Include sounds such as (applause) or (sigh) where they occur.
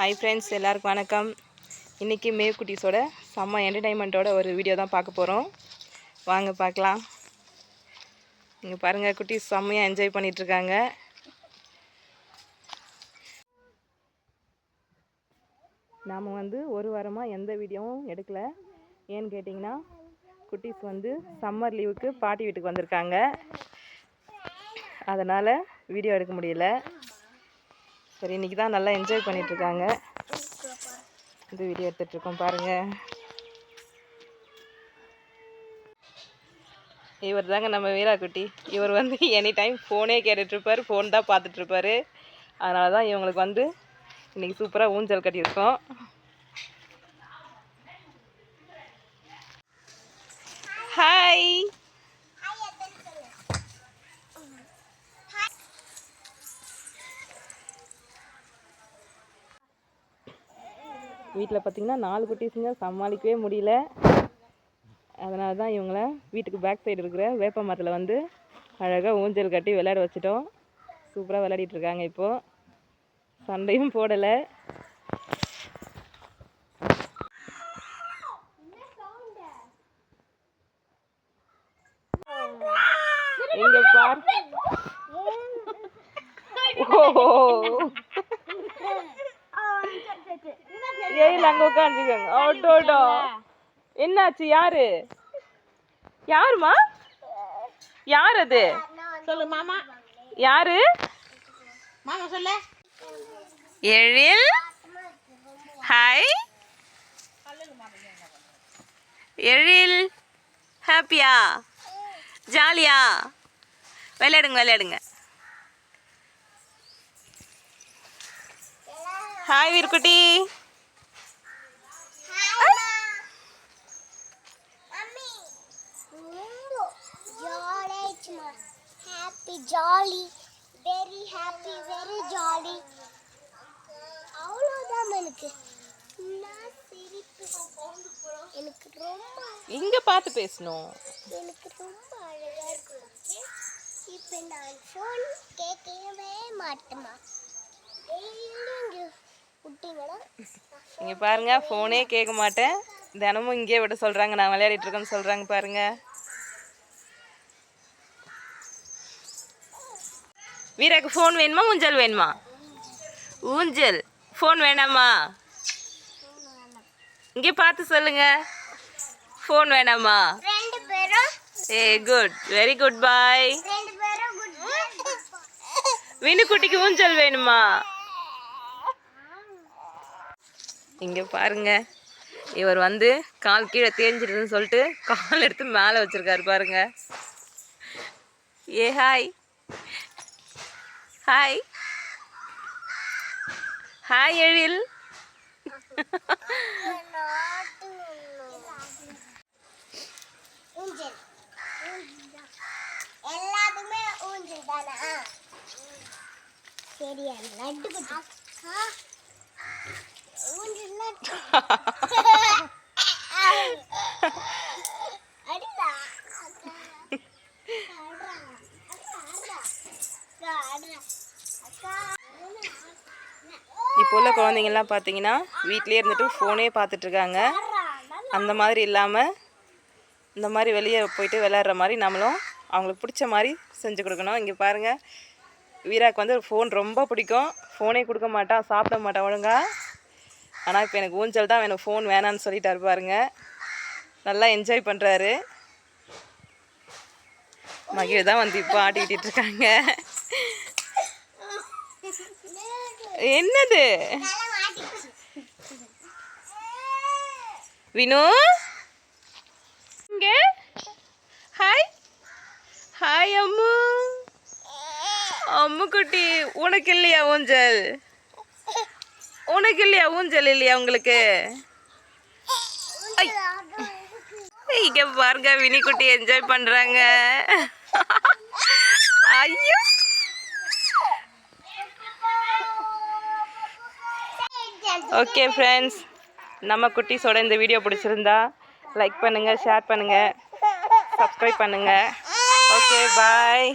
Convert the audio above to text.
Hi friends எல்லாருக்கும் வணக்கம். இன்றைக்கி மேவ் குட்டீஸோட செம்ம என்டர்டைன்மெண்ட்டோட ஒரு வீடியோ தான் பார்க்க போகிறோம் வாங்க பார்க்கலாம். இங்கே பாருங்கள் குட்டீஸ் செம்மையாக என்ஜாய் பண்ணிகிட்ருக்காங்க நாம் வந்து ஒரு வாரமாக எந்த வீடியோவும் எடுக்கலை. ஏன்னு கேட்டிங்கன்னா குட்டீஸ் வந்து சம்மர் லீவுக்கு பாட்டி வீட்டுக்கு வந்திருக்காங்க. அதனால் வீடியோ எடுக்க முடியல. சரி இன்றைக்கி தான் நல்லா என்ஜாய் பண்ணிகிட்ருக்காங்க இது வீடியோ எடுத்துகிட்ருக்கோம் பாருங்கள் இவர் தாங்க நம்ம வீராக்குட்டி. இவர் வந்து எனி டைம் ஃபோனே கேட்டுட்ருப்பார் ஃபோன் தான் பார்த்துட்ருப்பாரு அதனால தான் இவங்களுக்கு வந்து இன்றைக்கி சூப்பராக ஊஞ்சல் கட்டியிருக்கோம் ஹாய் வீட்டில் பார்த்திங்கன்னா நாலு குட்டீஸுங்க சமாளிக்கவே முடியல. அதனால தான் இவங்கள வீட்டுக்கு பேக் சைடு இருக்கிற வேப்ப மரத்தில் வந்து அழகாக ஊஞ்சல் கட்டி விளையாட வச்சிட்டோம். சூப்பராக விளையாடிட்டு இருக்காங்க இப்போது சண்டையும் போடலை. இங்க பார்? (laughs) ஓ. ஏயில் அங்க உட்காந்துக்கோங்க ஓட்டோடோ என்னாச்சு யாரு? யாருமா? யார் அது சொல்லு மாமா. யாரு? மாமா சொல்லு. எழில். ஹாய் எழில் ஹாப்பியா ஜாலியா விளையாடுங்க விளையாடுங்க. Hi வீர்குட்டி. Happy jolly very happy very jolly அவ்வளோதான் எனக்கு. எனக்கு ரொம்ப இங்க பார்த்து பேசணும். எனக்கு ரொம்ப அழகா இருக்கு. இப்போ நான் ஃபோன் கேட்கவே மாட்டேமா இங்கே பாருங்க ஃபோனே கேட்க மாட்டேன். தினமும் இங்கே விட சொல்றாங்க நான் விளையாடிட்டு இருக்கேன்னு சொல்றாங்க பாருங்க. வீராக்கு ஃபோன் வேணுமா ஊஞ்சல் வேணுமா? ஊஞ்சல். ஃபோன் வேணாமா? இங்கே பார்த்து சொல்லுங்க. ஃபோன் வேணாமா? ஏ குட் வெரி குட் பாய் வினுக்குட்டிக்கு ஊஞ்சல் வேணுமா? இங்க பாருங்க. இவர் வந்து கால் கீழே தேஞ்சிருதுன்னு சொல்லிட்டு கால் எடுத்து மேலே வச்சிருக்காரு பாருங்க. ஏ ஹாய் ஹாய் ஹாய் எழில் ஊஞ்சல் எல்லாத்துக்குமே ஊஞ்சல் தானா சரியா லட்டு ஊஞ்சல் இப்போ உள்ள குழந்தைங்கள்லாம் பார்த்தீங்கன்னா வீட்லேயே இருந்துட்டு ஃபோனே பார்த்துட்ருக்காங்க. அந்த மாதிரி இல்லாமல் இந்த மாதிரி வெளியே போயிட்டு விளையாடுற மாதிரி நம்மளும் அவங்களுக்கு பிடிச்ச மாதிரி செஞ்சு கொடுக்கணும். இங்கே பாருங்கள் வீராக்கு வந்து ஃபோன் ரொம்ப பிடிக்கும். ஃபோனே கொடுக்க மாட்டான் சாப்பிட மாட்டான் ஒழுங்கா. ஆனால் இப்போ எனக்கு ஊஞ்சல் தான் வேணும் ஃபோன் வேணான்னு சொல்லிட்டாரு பாருங்க. நல்லா என்ஜாய் பண்ணுறாரு மகிழ் தான் வந்து இப்போ ஆட்டிக்கிட்டு இருக்காங்க. என்னது? வினு? இங்க? Hi hi Ammu. அம்மு குட்டி உனக்கு இல்லையா ஊஞ்சல் உனக்கு இல்லையா ஊஞ்சல் இல்லையா உங்களுக்கு இங்க பாருங்க வினி குட்டி என்ஜாய் பண்றாங்க. ஐயோ. ஓகே ஃப்ரெண்ட்ஸ் நம்ம குட்டீஸோட இந்த வீடியோ பிடிச்சிருந்தா லைக் பண்ணுங்கள் ஷேர் பண்ணுங்கள் சப்ஸ்கிரைப் பண்ணுங்கள் ஓகே பாய்